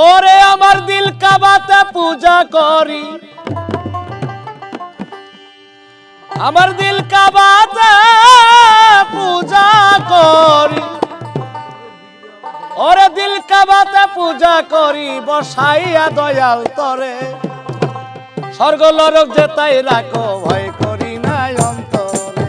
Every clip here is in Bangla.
ওরে আমার দিল কাবাতে পূজা করি। আমার দিল কাবাতে পূজা করি। ওরে দিল কাবাতে পূজা করি, বসাইয়া দয়াল তরে। স্বর্গ লরক যে তাই রাখো, ভয় করি না অন্তরে।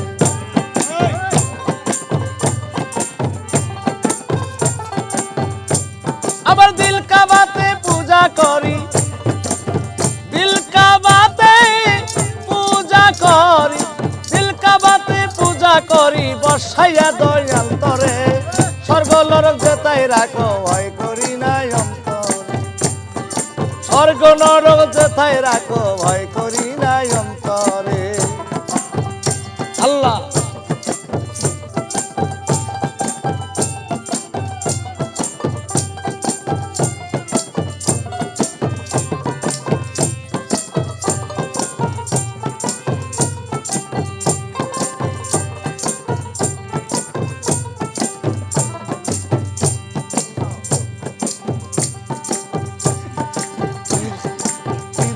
আবার দিল কাবাতে পূজা করি। দিল কাবাতে পূজা করি, দিল কাবাতে পূজা করি, বসাইয়া দয়ান্তরে তরে স্বর্গ লরক যে রাখো, ভয় করি নাই অন্তরে। স্বর্গ নরক জেতাই রাখো, ভয়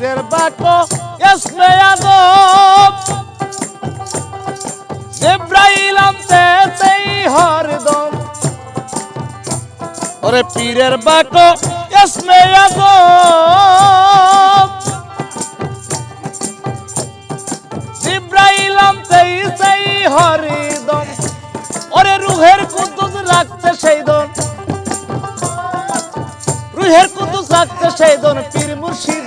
পীরের হরদম। ওরে পীরের ওরে রুহের কুদ্দুস রাখতে সেই রুহের কুদ্দুস রাখতে সেই দন, পীর মুর্শিদের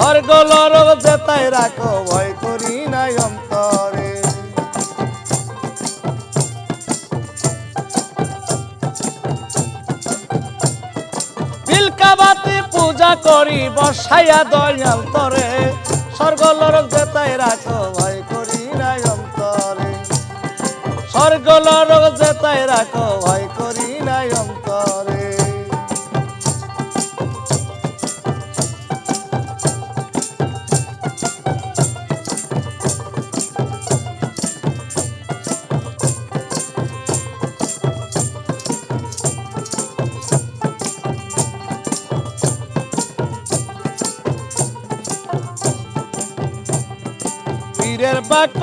স্বর্গ লরক যেতায় রাখো, ভয় করি নাই অন্তরে। বিলকাবাতে পূজা করি, বসাইয়া দয়াল তরে। স্বর্গ লরক যেতায় রাখো, ভয় করি নাই অন্তরে। স্বর্গ লরক যেতায় রাখো, ভয় পীরের বাক্য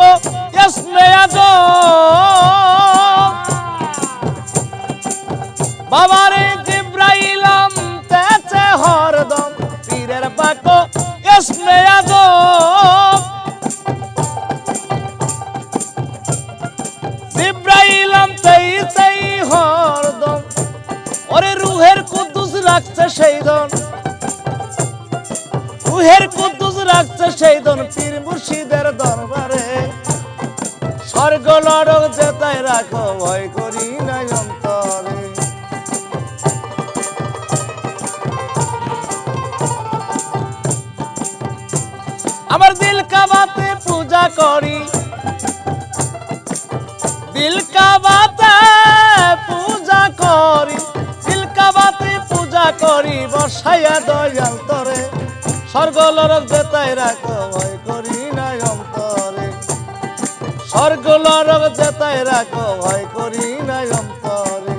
বাবারে জিব্রাইলাম তেই হরদম ওরে রুহের কুদ্দুস রাখছে সেই দন রুহের কুদ্দুস আমার দিল কাবাতে পূজা করি। দিল কাবাতে পূজা করি, দিল কাবাতে পূজা করি, বসাইয়া দয়াল তরে। স্বর্গ লরক যেতাই রাখো, ভয় করি নাই অন্তরে। স্বর্গ লরক যেতাই রাখো, ভয় করি নাই অন্তরে।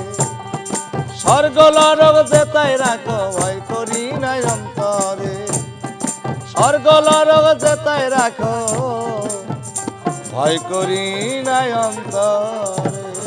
স্বর্গ লরক যেতাই রাখো, ভয় করি নাই অন্তরে। স্বর্গ লরক যেতাই রাখো ভয় করি নাই অন্তর।